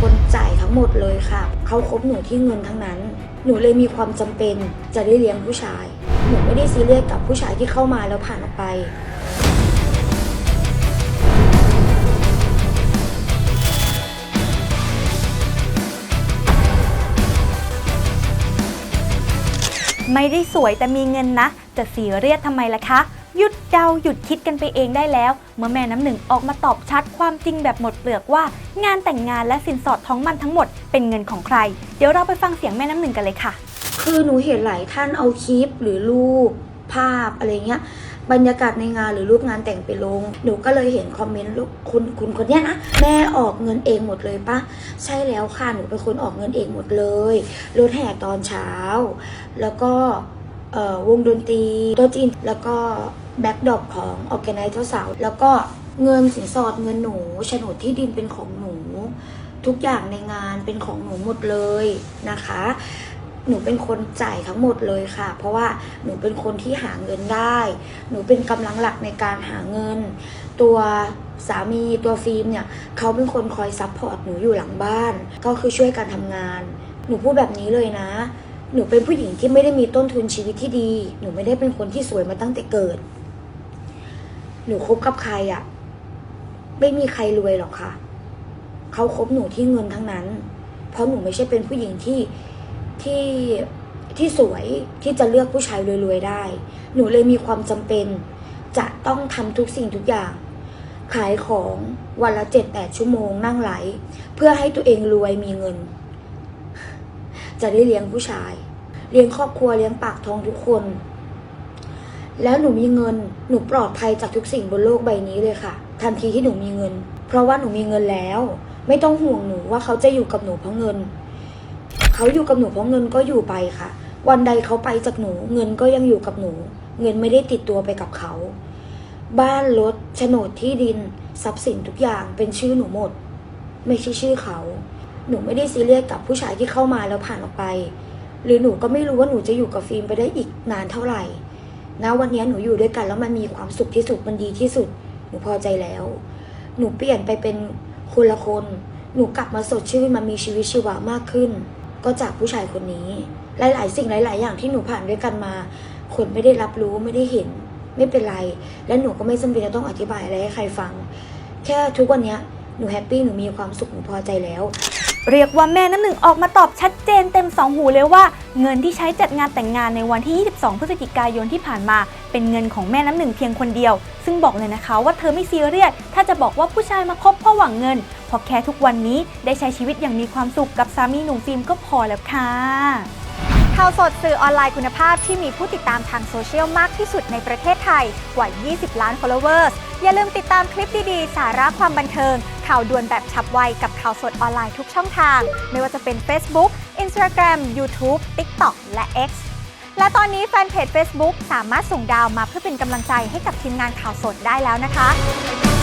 คนจ่ายทั้งหมดเลยค่ะ เขาคบหนูที่เงินทั้งนั้น หนูเลยมีความจำเป็นจะได้เลี้ยงผู้ชาย หนูไม่ได้ซีเรียสกับผู้ชายที่เข้ามาแล้วผ่านออกไปไม่ได้สวยแต่มีเงินนะ จะเสียเรียดทำไมล่ะคะ หยุดเดาหยุดคิดกันไปเองได้แล้ว เมื่อแม่น้ำหนึ่งออกมาตอบชัดความจริงแบบหมดเปลือกว่า งานแต่งงานและสินสอดท้องมันทั้งหมดเป็นเงินของใคร เดี๋ยวเราไปฟังเสียงแม่น้ำหนึ่งกันเลยค่ะ คือหนูเห็นหลายท่านเอาคลิปหรือรูปภาพอะไรเงี้ยบรรยากาศในงานหรือรูปงานแต่งไปลง หนูก็เลยเห็นคอมเมนต์คุณคุณคนเนี้ยนะ แม่ออกเงินเองหมดเลยปะใช่แล้วค่ะ หนูเป็นคนออกเงินเองหมดเลยรถแห่ตอนเช้า แล้วก็วงดนตรีโต๊ะจีนแล้วก็ แบ็กดอปของออแกไนซ์เจ้าสาว แล้วก็เงินสินสอดเงินหนูโฉนดที่ดินเป็นของหนู ทุกอย่างในงานเป็นของหนูหมดเลยนะคะ หนูเป็นคนจ่ายทั้งหมดเลยค่ะ เพราะว่าหนูเป็นคนที่หาเงินได้ หนูเป็นกำลังหลักในการหาเงิน ตัวสามีตัวฟิล์มเนี่ยเขาเป็นคนคอยซัพพอร์ตหนูอยู่หลังบ้าน ก็คือช่วยการทำงาน หนูพูดแบบนี้เลยนะ หนูเป็นผู้หญิงที่ไม่ได้มีต้นทุนชีวิตที่ดี หนูไม่ได้เป็นคนที่สวยมาตั้งแต่เกิด หนูคบกับใครอะ่ะ ไม่มีใครรวยหรอกค่ะ เขาคบหนูที่เงินทั้งนั้น เพราะหนูไม่ใช่เป็นผู้หญิงที่ที่ที่สวยที่จะเลือกผู้ชายรวยๆได้ หนูเลยมีความจำเป็น จะต้องทำทุกสิ่งทุกอย่าง ขายของวันละเจ็ดแปดชั่วโมงนั่งไหล เพื่อให้ตัวเองรวยมีเงิน จะได้เลี้ยงผู้ชาย เลี้ยงครอบครัวเลี้ยงปากท้องทุกคน แล้วหนูมีเงิน หนูปลอดภัยจากทุกสิ่งบนโลกใบนี้เลยค่ะ ทันทีที่หนูมีเงิน เพราะว่าหนูมีเงินแล้ว ไม่ต้องห่วงหนูว่าเขาจะอยู่กับหนูเพราะเงิน เขาอยู่กับหนูเพราะเงินก็อยู่ไปค่ะ วันใดเขาไปจากหนู เงินก็ยังอยู่กับหนู เงินไม่ได้ติดตัวไปกับเขา บ้านรถโฉนดที่ดิน ทรัพย์สินทุกอย่างเป็นชื่อหนูหมด ไม่ใช่ชื่อเขา หนูไม่ได้ซีเรียสกับผู้ชายที่เข้ามาแล้วผ่านออกไป หรือหนูก็ไม่รู้ว่าหนูจะอยู่กับฟิล์มไปได้อีกนานเท่าไหร่ นะวันนี้หนูอยู่ด้วยกันแล้วมันมีความสุขที่สุดมันดีที่สุด หนูพอใจแล้ว หนูเปลี่ยนไปเป็นคนละคน หนูกลับมาสดชื่นมามีชีวิตชีวามากขึ้น ก็จากผู้ชายคนนี้ หลาย ๆ สิ่งหลาย ๆ อย่างที่หนูผ่านด้วยกันมา คนไม่ได้รับรู้ไม่ได้เห็น ไม่เป็นไร และหนูก็ไม่จำเป็นจะต้องอธิบายอะไรให้ใครฟัง แค่ทุกวันนี้หนูแฮปปี้หนูมีความสุขหนูพอใจแล้ว เรียกว่าแม่น้ำหนึ่งออกมาตอบชัดเจนเต็มสองหูเลยว่า เงินที่ใช้จัดงานแต่งงานในวันที่ 22 พฤศจิกายนที่ผ่านมา เป็นเงินของแม่น้ำหนึ่งเพียงคนเดียว ซึ่งบอกเลยนะคะว่าเธอไม่ซีเรียสถ้าจะบอกว่าผู้ชายมาคบเพราะหวังเงินเพราะแค่ทุกวันนี้ได้ใช้ชีวิตอย่างมีความสุขกับสามีหนุ่มฟิล์มก็พอแล้วค่ะข่าวสดสื่อออนไลน์คุณภาพที่มีผู้ติดตามทางโซเชียลมากที่สุดในประเทศไทยกว่า 20 ล้าน followers อย่าลืมติดตามคลิปดีๆ สาระความบันเทิง ข่าวด่วนแบบฉับไวกับข่าวสดออนไลน์ทุกช่องทาง ไม่ว่าจะเป็น Facebook Instagram YouTube TikTok และ X และตอนนี้แฟนเพจ Facebook สามารถส่งดาวมาเพื่อเป็นกำลังใจให้กับทีมงานข่าวสดได้แล้วนะคะ